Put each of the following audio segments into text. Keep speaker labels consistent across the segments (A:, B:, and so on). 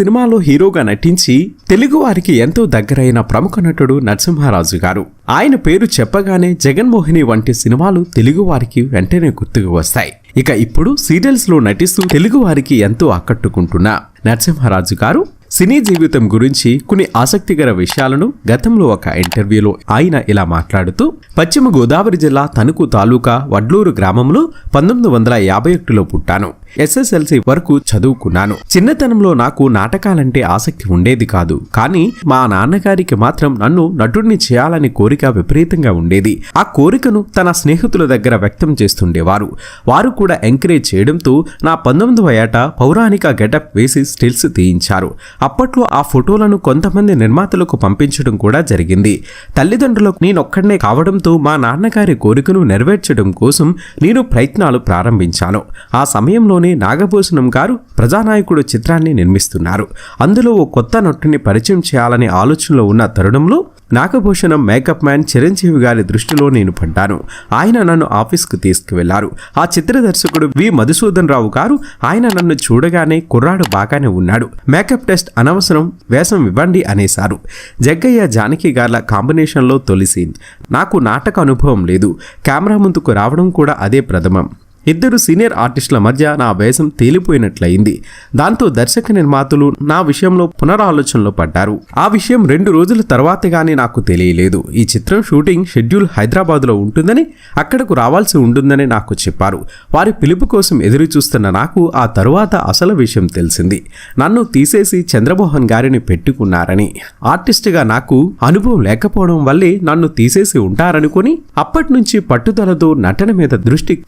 A: సినిమాలో హీరోగా నటించి తెలుగువారికి ఎంతో దగ్గరైన ప్రముఖ నటుడు నరసింహారాజు గారు. ఆయన పేరు చెప్పగానే జగన్మోహిని వంటి సినిమాలు తెలుగువారికి వెంటనే గుర్తుకు వస్తాయి. ఇక ఇప్పుడు సీరియల్స్లో నటిస్తూ తెలుగువారికి ఎంతో ఆకట్టుకుంటున్న నరసింహారాజు గారు సినీ జీవితం గురించి కొన్ని ఆసక్తికర విషయాలను గతంలో ఒక ఇంటర్వ్యూలో ఆయన ఇలా మాట్లాడుతూ పశ్చిమ గోదావరి జిల్లా తణుకు తాలూకా వడ్లూరు గ్రామంలో పంతొమ్మిది వందల యాభై ఒకటిలో పుట్టాను. ఎస్ఎస్ఎల్సి వరకు చదువుకున్నాను. చిన్నతనంలో నాకు నాటకాలంటే ఆసక్తి ఉండేది కాదు. కానీ మా నాన్నగారికి మాత్రం నన్ను నటుడిని చేయాలని కోరిక విపరీతంగా ఉండేది. ఆ కోరికను తన స్నేహితుల దగ్గర వ్యక్తం చేస్తుండేవారు. వారు కూడా ఎంకరేజ్ చేయడంతో నా పంతొమ్మిదవ ఏట పౌరాణిక గెటప్ వేసి స్టిల్స్ తీయించారు. అప్పట్లో ఆ ఫోటోలను కొంతమంది నిర్మాతలకు పంపించడం కూడా జరిగింది. తల్లిదండ్రులకు నేనొక్కడనే కావడంతో మా నాన్నగారి కోరికను నెరవేర్చడం కోసం నేను ప్రయత్నాలు ప్రారంభించాను. ఆ సమయంలోనే నాగభూషణం గారు ప్రజానాయకుడు చిత్రాన్ని నిర్మిస్తున్నారు. అందులో ఓ కొత్త నటుని పరిచయం చేయాలనే ఆలోచనలో ఉన్న తరుణంలో నాగభూషణం మేకప్ మ్యాన్ చిరంజీవి గారి దృష్టిలో నేను పడ్డాను. ఆయన నన్ను ఆఫీస్కు తీసుకువెళ్ళారు. ఆ చిత్ర దర్శకుడు వి. మధుసూదన్ రావు గారు ఆయన నన్ను చూడగానే కుర్రాడు బాగానే ఉన్నాడు. మేకప్ టెస్ట్ అనవసరం వేషం ఇవ్వండి అనేశారు. జగ్గయ్య జానకి గార్ల కాంబినేషన్లో తొలి సీన్ నాకు నాటక అనుభవం లేదు. కెమెరా ముందుకు రావడం కూడా అదే ప్రథమం. ఇద్దరు సీనియర్ ఆర్టిస్టుల మధ్య నా వేషం తేలిపోయినట్లయింది. దాంతో దర్శక నిర్మాతలు నా విషయంలో పునరాలోచనలో పడ్డారు. ఆ విషయం రెండు రోజుల తర్వాత గానీ నాకు తెలియలేదు. ఈ చిత్రం షూటింగ్ షెడ్యూల్ హైదరాబాద్లో ఉంటుందని అక్కడకు రావాల్సి ఉంటుందని నాకు చెప్పారు. వారి పిలుపు కోసం ఎదురు చూస్తున్న నాకు ఆ తరువాత అసలు విషయం తెలిసింది. నన్ను తీసేసి చంద్రమోహన్ గారిని పెట్టుకున్నారని. ఆర్టిస్ట్గా నాకు అనుభవం లేకపోవడం వల్లే నన్ను తీసేసి ఉంటారనుకుని అప్పటి నుంచి పట్టుదలతో నటన మీద దృష్టి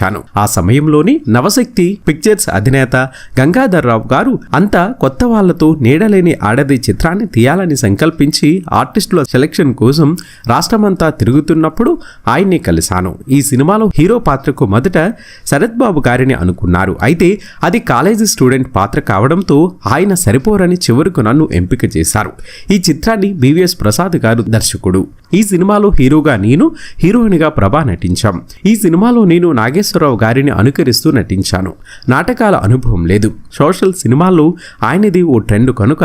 A: కేంద్రీకరించాను ఆ సమయంలోని నవశక్తి పిక్చర్స్ అధినేత గంగాధర్రావు గారు అంతా కొత్త వాళ్ళతో నీడలేని ఆడది చిత్రాన్ని తీయాలని సంకల్పించి ఆర్టిస్టుల సెలక్షన్ కోసం రాష్ట్రమంతా తిరుగుతున్నప్పుడు ఆయన్ని కలిశాను. ఈ సినిమాలో హీరో పాత్రకు మొదట శరత్ బాబు గారిని అనుకున్నారు. అయితే అది కాలేజీ స్టూడెంట్ పాత్ర కావడంతో ఆయన సరిపోరని చివరకు నన్ను ఎంపిక చేశారు. ఈ చిత్రాన్ని బివిఎస్ ప్రసాద్ గారు దర్శకుడు. ఈ సినిమాలో హీరోగా నేను హీరోయిన్గా ప్రభా నటించాం. ఈ సినిమాలో నేను నాగేశ్వరరావు గారిని అనుకరిస్తూ నటించాను. నాటకాల అనుభవం లేదు. సోషల్ సినిమాల్లో ఆయనది ఓ ట్రెండ్ కనుక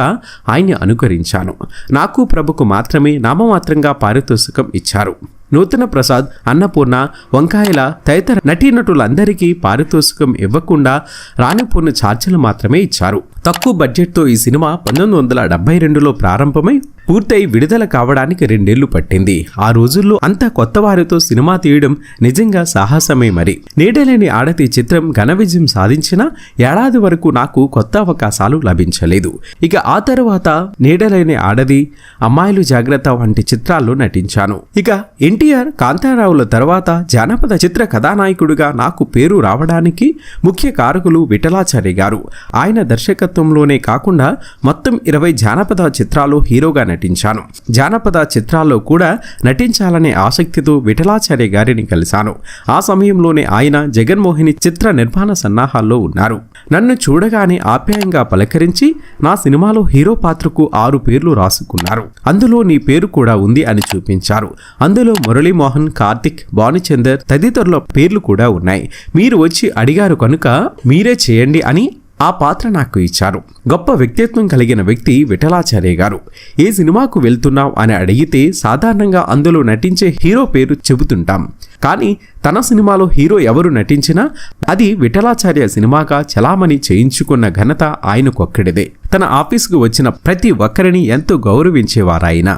A: ఆయన్ని అనుకరించాను. నాకు ప్రభుకు మాత్రమే నామమాత్రంగా పారితోషికం ఇచ్చారు. నూతన ప్రసాద్ అన్నపూర్ణ వంకాయల తదితర నటీనటులందరికీ పారితోషికం ఇవ్వకుండా రాణిపూర్ణ ఛార్జీలు మాత్రమే ఇచ్చారు. తక్కువ బడ్జెట్తో ఈ సినిమా పంతొమ్మిది వందల డెబ్బై రెండులో ప్రారంభమై పూర్తయి విడుదల కావడానికి రెండేళ్ళు పట్టింది. ఆ రోజుల్లో అంత కొత్త వారితో సినిమా తీయడం నిజంగా సాహసమే మరి. నీడలేని ఆడతి చిత్రం ఘన విజయం సాధించినా ఏడాది వరకు నాకు కొత్త అవకాశాలు లభించలేదు. ఇక ఆ తర్వాత నీడలేని ఆడది అమ్మాయిలు జాగ్రత్త వంటి చిత్రాల్లో నటించాను. ఇక ఎన్టీఆర్ కాంతారావుల తర్వాత జానపద చిత్ర కథానాయకుడిగా నాకు పేరు రావడానికి ముఖ్య కారకులు విఠలాచారి గారు. ఆయన దర్శకత్వంలోనే కాకుండా మొత్తం ఇరవై జానపద చిత్రాల్లో హీరోగా నటించాను. జానపద చిత్రాల్లో కూడా నటించాలనే ఆసక్తితో విఠలాచార్య గారిని కలిశాను. ఆ సమయంలోనే ఆయన జగన్మోహిని చిత్ర నిర్మాణ సన్నాహాల్లో ఉన్నారు. నన్ను చూడగానే ఆప్యాయంగా పలకరించి నా సినిమాలో హీరో పాత్రకు ఆరు పేర్లు రాసుకున్నారు. అందులో నీ పేరు కూడా ఉంది అని చూపించారు. అందులో మురళీమోహన్ కార్తిక్ భానుచందర్ తదితరుల పేర్లు కూడా ఉన్నాయి. మీరు వచ్చి అడిగారు కనుక మీరే చేయండి అని ఆ పాత్ర నాకు ఇచ్చారు. గొప్ప వ్యక్తిత్వం కలిగిన వ్యక్తి విఠలాచార్య గారు. ఏ సినిమాకు వెళ్తున్నావు అని అడిగితే సాధారణంగా అందులో నటించే హీరో పేరు చెబుతుంటాం. కానీ తన సినిమాలో హీరో ఎవరు నటించినా అది విఠలాచార్య సినిమాగా చలామణి చేయించుకున్న ఘనత ఆయనకొక్కడిదే తన ఆఫీసుకు వచ్చిన ప్రతి ఒక్కరిని ఎంతో గౌరవించేవారాయన.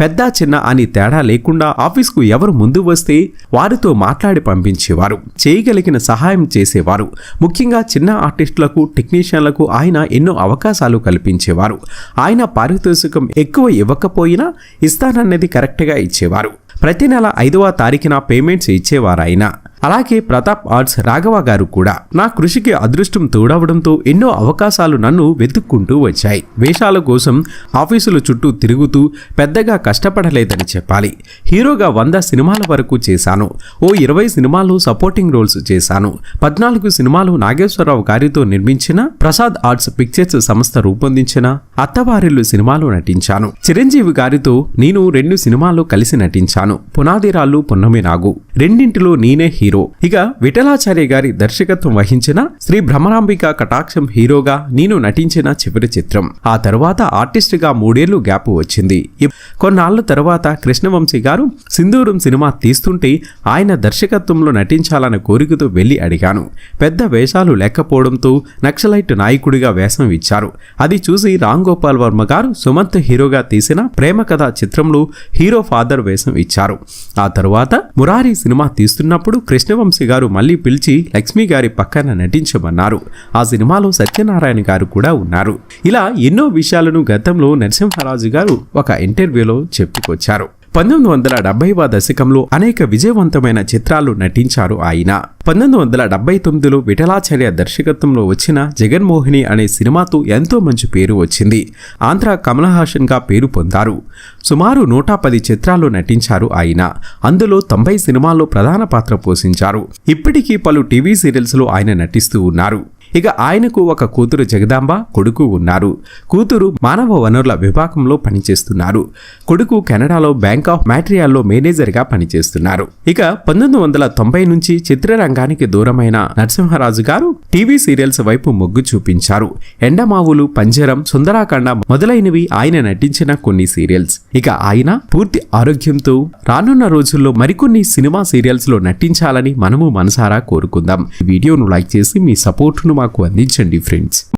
A: పెద్ద చిన్న అని తేడా లేకుండా ఆఫీసుకు ఎవరు ముందు వస్తే వారితో మాట్లాడి పంపించేవారు. చేయగలిగిన సహాయం చేసేవారు. ముఖ్యంగా చిన్న ఆర్టిస్టులకు టెక్నీషియన్లకు ఆయన ఎన్నో అవకాశాలు కల్పించేవారు. ఆయన పారితోషికం ఎక్కువ ఇవ్వకపోయినా ఇస్తానన్నది కరెక్ట్గా ఇచ్చేవారు. ప్రతి నెల ఐదవ తారీఖున పేమెంట్స్ ఇచ్చేవారాయన. అలాగే ప్రతాప్ ఆర్ట్స్ రాఘవ గారు కూడా. నా కృషికి అదృష్టం తోడవడంతో ఎన్నో అవకాశాలు నన్ను వెతుక్కుంటూ వచ్చాయి. వేషాల కోసం ఆఫీసుల చుట్టూ తిరుగుతూ పెద్దగా కష్టపడలేదని చెప్పాలి. హీరోగా వంద సినిమాల వరకు చేశాను. ఓ ఇరవై సినిమాలు సపోర్టింగ్ రోల్స్ చేశాను. పద్నాలుగు సినిమాలు నాగేశ్వరరావు గారితో నిర్మించిన ప్రసాద్ ఆర్ట్స్ పిక్చర్స్ సంస్థ రూపొందించిన అత్తవారిల్లు సినిమాలో నటించాను. చిరంజీవి గారితో నేను రెండు సినిమాల్లో కలిసి నటించాను. పునాదిరాళ్ళు పున్నమి నాగు. రెండింటిలో నేనే హీరో. హీరో ఇక విఠలాచార్య గారి దర్శకత్వం వహించిన శ్రీ భ్రమరాంబిక కటాక్షం హీరోగా నేను నటించిన చివరి చిత్రం. ఆ తర్వాత ఆర్టిస్ట్గా మూడేళ్ళు గ్యాప్ వచ్చింది. కొన్నాళ్ళ తర్వాత కృష్ణవంశీ గారు సింధూరం సినిమా తీస్తుంటే ఆయన దర్శకత్వంలో నటించాలన్న కోరికతో వెళ్ళి అడిగాను. పెద్ద వేషాలు లేకపోవడంతో నక్సలైట్ నాయకుడిగా వేషం ఇచ్చారు. అది చూసి రామ్ గోపాల్ వర్మ గారు సుమంత్ హీరోగా తీసిన ప్రేమ కథ చిత్రంలో హీరో ఫాదర్ వేషం ఇచ్చారు. ఆ తర్వాత మురారి సినిమా తీస్తున్నప్పుడు కృష్ణవంశీ గారు మళ్ళీ పిలిచి లక్ష్మి గారి పక్కన నటించమన్నారు. ఆ సినిమాలో సత్యనారాయణ గారు కూడా ఉన్నారు. ఇలా ఎన్నో విషయాలను గతంలో నరసింహరాజు గారు ఒక ఇంటర్వ్యూలో చెప్పుకొచ్చారు. పంతొమ్మిది వందల డెబ్బైవ దశకంలో అనేక విజయవంతమైన చిత్రాలు నటించారు ఆయన. పంతొమ్మిది వందల డెబ్బై తొమ్మిదిలో విఠలాచార్య దర్శకత్వంలో వచ్చిన జగన్మోహిని అనే సినిమాతో ఎంతో మంచి పేరు వచ్చింది. ఆంధ్ర కమల్ హాసన్గా పేరు పొందారు. సుమారు నూట పది చిత్రాల్లో నటించారు ఆయన. అందులో తొంభై సినిమాల్లో ప్రధాన పాత్ర పోషించారు. ఇప్పటికీ పలు టీవీ సీరియల్స్లో ఆయన నటిస్తూ ఉన్నారు. ఇక ఆయనకు ఒక కూతురు జగదాంబ కొడుకు ఉన్నారు. కూతురు మానవ వనరుల విభాగంలో పనిచేస్తున్నారు. కొడుకు కెనడాలో బ్యాంక్ ఆఫ్ మ్యాట్రియాల్లో మేనేజర్గా పనిచేస్తున్నారు. ఇక పంతొమ్మిది వందల తొంభై నుంచి చిత్రరంగానికి దూరమైన నరసింహరాజు గారు టీవీ సీరియల్స్ వైపు మొగ్గు చూపించారు. ఎండమావులు పంజరం సుందరాకాండ మొదలైనవి ఆయన నటించిన కొన్ని సీరియల్స్. ఇక ఆయన పూర్తి ఆరోగ్యంతో రానున్న రోజుల్లో మరికొన్ని సినిమా సీరియల్స్లో నటించాలని మనము మనసారా కోరుకుందాం. వీడియోను లైక్ చేసి మీ సపోర్టును మాకు అందించండి ఫ్రెండ్స్